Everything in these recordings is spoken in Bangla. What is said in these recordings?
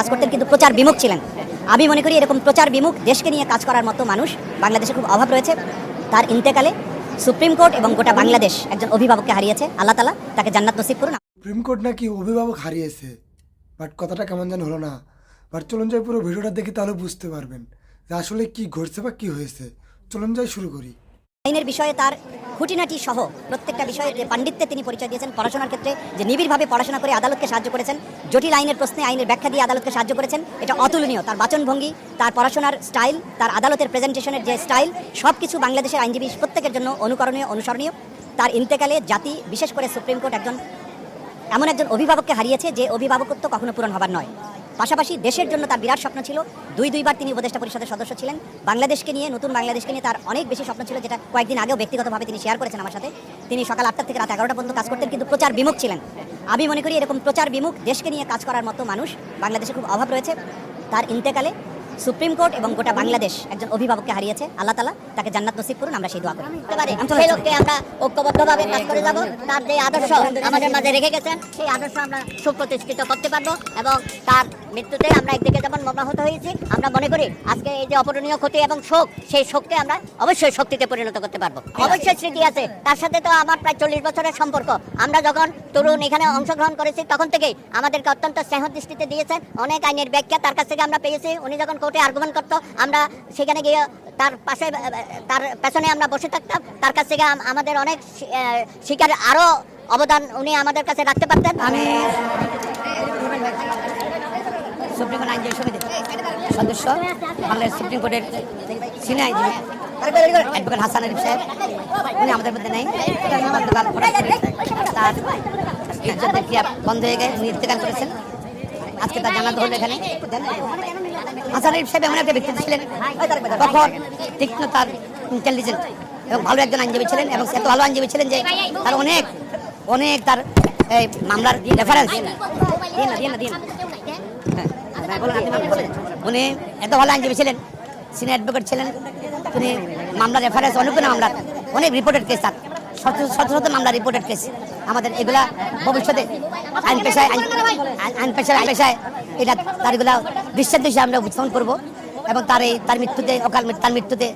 কাজ করতেন কিন্তু প্রচার বিমুখ ছিলেন। আমি মনে করি এরকম প্রচার বিমুখ, দেশকে নিয়ে কাজ করার মতো মানুষ বাংলাদেশে খুব অভাব রয়েছে। তার ইন্তেকালে সুপ্রিম কোর্ট এবং গোটা বাংলাদেশ একজন অভিভাবককে হারিয়েছে, আল্লাহ তালা তাকে জান্নাত নসিব করুন। সুপ্রিম কোর্ট নাকি অভিভাবক হারিয়েছে, বাট কথাটা কেমন যেন হলো না। বাট চলুন যাই পুরো ভিডিওটা দেখে তাহলে বুঝতে পারবেন যে আসলে কি ঘটছে বা কি হয়েছে। চলুন যাই শুরু করি। আইনের বিষয়ে তার খুঁটিনাটি সহ প্রত্যেকটা বিষয়ে যে পাণ্ডিত্যে তিনি পরিচয় দিয়েছেন পড়াশোনার ক্ষেত্রে, যে নিবিড়ভাবে পড়াশোনা করে আদালতকে সাহায্য করেছেন, জটিল আইনের প্রশ্নে আইনের ব্যাখ্যা দিয়ে আদালতকে সাহায্য করেছেন, এটা অতুলনীয়। তার বাচনভঙ্গি, তার পড়াশোনার স্টাইল, তার আদালতের প্রেজেন্টেশনের যে স্টাইল সব কিছু বাংলাদেশের আইনজীবী প্রত্যেকের জন্য অনুকরণীয়, অনুসরণীয়। তার ইন্তেকালে জাতি, বিশেষ করে সুপ্রিম কোর্ট একজন এমন একজন অভিভাবককে হারিয়েছে যে অভিভাবকত্ব কখনো পূরণ হবার নয়। পাশাপাশি দেশের জন্য তার বিরাট স্বপ্ন ছিল, দুই দুইবার তিনি উপদেষ্টা পরিষদের সদস্য ছিলেন। বাংলাদেশকে নিয়ে, নতুন বাংলাদেশকে নিয়ে তার অনেক বেশি স্বপ্ন ছিল, যেটা কয়েকদিন আগেও ব্যক্তিগতভাবে তিনি শেয়ার করেছেন আমার সাথে। তিনি সকাল আটটা থেকে রাত এগারোটা পর্যন্ত কাজ করতেন, কিন্তু প্রচার বিমুখ ছিলেন। আমি মনে করি এরকম প্রচার বিমুখ দেশকে নিয়ে কাজ করার মতো মানুষ বাংলাদেশে খুব অভাব রয়েছে। তার ইন্তেকালে সুপ্রিম কোর্ট এবং গোটা বাংলাদেশ একজন অভিভাবককে হারিয়েছে। আল্লাহ তালা তাকে জান্নাত নসিব করুন আমরা সেই দোয়া করি। সেই লোককে আমরা ঐক্যবদ্ধভাবে কাজ করে যাব। তার যে আদর্শ আমাদের মাঝে রেখে গেছেন সেই আদর্শ আমরা সুপ্রতিষ্ঠিত করতে পারব এবং তার মৃত্যুতে আমরা একদিকে যেমন মর্মাহত হয়েছি আমরা মনে করি আজকে এই যে অপরণীয় ক্ষতি এবং শোক সেই শোককে আমরা অবশ্যই শক্তিতে পরিণত করতে পারব। অবশ্যই স্মৃতি আছে। তার সাথে তো আমার প্রায় চল্লিশ বছরের সম্পর্ক। আমরা যখন তরুণ এখানে অংশগ্রহণ করেছি তখন থেকেই আমাদেরকে অত্যন্ত স্নেহ দৃষ্টিতে দিয়েছেন অনেক আইনের ব্যাখ্যা তার কাছ থেকে আমরা পেয়েছি। উনি যখন কোর্টে আর্গুমেন্ট করতো আমরা সেখানে গিয়ে তার পাশে তার পেছনে আমরা বসে থাকতাম। তার কাছ থেকে আমাদের অনেক শিকার আরও অবদান উনি আমাদের কাছে রাখতে পারতেন। আমি সুপ্রিম কোর্ট আইনজীবী সমিতির সদস্য বাংলাদেশ সুপ্রিম কোর্টের সিনিয়র আইনজীবী অ্যাডভোকেট হাসান আরিফ সাহেব উনি আমাদের মধ্যে নেই। তার ইজ্জতের ক্রিয়া বন্ধ হয়ে গেছে উনি ইন্তেকাল করেছেন। আজকে তার জানাতে হলো এখানে। হাসান আরিফ সাহেব এমন একটা ব্যক্তি ছিলেন তখন তীক্ষ্ণ তার ইন্টেলিজেন্ট এবং ভালো একজন আইনজীবী ছিলেন এবং এত ভালো আইনজীবী ছিলেন যে তার অনেক অনেক তার এই মামলার রেফারেন্স দিয়ে না দিয়ে না দিয়ে না। হ্যাঁ, উনি এত ভালো আইনজীবী ছিলেন সিনিয়র অ্যাডভোকেট ছিলেন, তিনি মামলার রেফারেন্স অনেকগুলো মামলা, অনেক রিপোর্টেড কেস তার। শত শত মামলা রিপোর্টেড কেস আমাদের এগুলা ভবিষ্যতে আইন পেশায় আইন পেশায় আইন পেশায় এটা তার এগুলা দৃশ্যের হিসেবে আমরা উপস্থাপন করব এবং তার এই তার মৃত্যুতে, অকাল তার মৃত্যুতে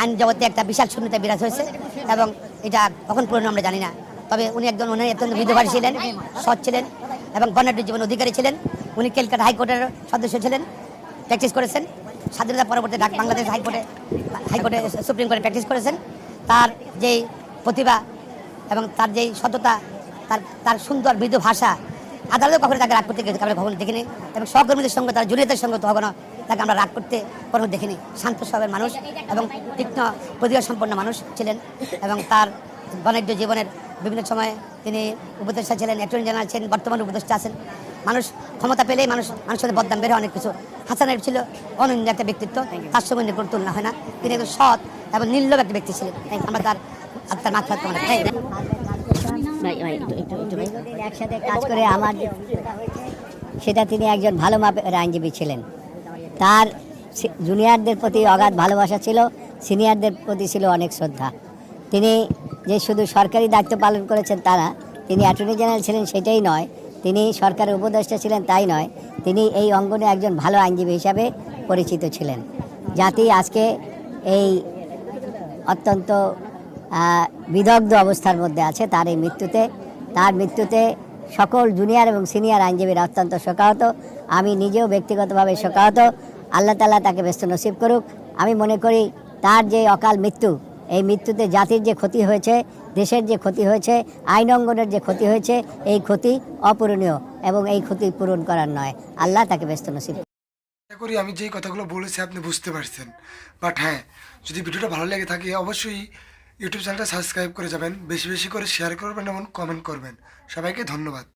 আইন জগতে একটা বিশাল শূন্যতা বিরাজ হয়েছে এবং এটা কখন পূরণ আমরা জানি না। তবে উনি একজন, উনি অত্যন্ত বিধবাড়ি ছিলেন, সৎ ছিলেন এবং বর্ণাঢ্য জীবন অধিকারী ছিলেন। উনি ক্যালকাটা হাইকোর্টের সদস্য ছিলেন প্র্যাকটিস করেছেন। স্বাধীনতা পরবর্তী ঢাকা বাংলাদেশ হাইকোর্টে হাইকোর্টে সুপ্রিম কোর্টে প্র্যাকটিস করেছেন। তার যেই প্রতিভা এবং তার যেই সততা, তার তার সুন্দর মৃদু ভাষা আদালতে কখনো তাকে রাগ করতে আমরা কখনো দেখিনি এবং সহকর্মীদের সঙ্গে, তার জুনিয়রদের সঙ্গে কখনো তাকে আমরা রাগ করতে কখনো দেখিনি। শান্ত স্বভাবের মানুষ এবং তীক্ষ্ণ প্রতিভা সম্পন্ন মানুষ ছিলেন এবং তার বাণিজ্য জীবনের বিভিন্ন সময়ে তিনি উপদেষ্টা ছিলেন অ্যাটর্নি জেনারেল ছিলেন বর্তমানে উপদেষ্টা আছেন। মানুষ ক্ষমতা পেলেই মানুষ মানুষের সাথে বদনাম বেড়ে অনেক কিছু। হাসানের ছিল অনন্য একটা ব্যক্তিত্ব তার সঙ্গে নিয়ে কোনো তুলনা হয় না। তিনি একজন সৎ এবং নির্লোভ একটা ব্যক্তি ছিলেন। আমরা তার আত্মার মাথা একসাথে কাজ করে আমার সেটা তিনি একজন ভালো মাপের আইনজীবী ছিলেন। তার সি- জুনিয়রদের প্রতি অগাধ ভালোবাসা ছিল সিনিয়রদের প্রতি ছিল অনেক শ্রদ্ধা। তিনি যে শুধু সরকারি দায়িত্ব পালন করেছেন তারা তিনি অ্যাটর্নি জেনারেল ছিলেন সেটাই নয়, তিনি সরকারের উপদেষ্টা ছিলেন তাই নয়, তিনি এই অঙ্গনে একজন ভালো আইনজীবী হিসাবে পরিচিত ছিলেন। জাতি আজকে এই অত্যন্ত বিদগ্ধ অবস্থার মধ্যে আছে, তার এই মৃত্যুতে, তার মৃত্যুতে সকল জুনিয়র এবং সিনিয়র আইনজীবীরা অত্যন্ত শোকাহত, আমি নিজেও ব্যক্তিগতভাবে শোকাহত, আল্লাহ তালা তাকে ব্যস্ত নসিব করুক, আমি মনে করি তার যে অকাল মৃত্যু এই মৃত্যুতে জাতির যে ক্ষতি হয়েছে, দেশের যে ক্ষতি হয়েছে, আইন অঙ্গনের যে ক্ষতি হয়েছে, এই ক্ষতি অপূরণীয় এবং এই ক্ষতি পূরণ করার নয়। আল্লাহ তাকে ব্যস্ত নসিব আশা করি আমি যেই কথাগুলো বলেছি আপনি বুঝতে পারছেন। বাট হ্যাঁ যদি ভিডিওটা ভালো লেগে থাকে, অবশ্যই ইউটিউব চ্যানেলটা সাবস্ক্রাইব করে যাবেন, বেশি বেশি করে শেয়ার করবেন এবং কমেন্ট করবেন। সবাইকে ধন্যবাদ।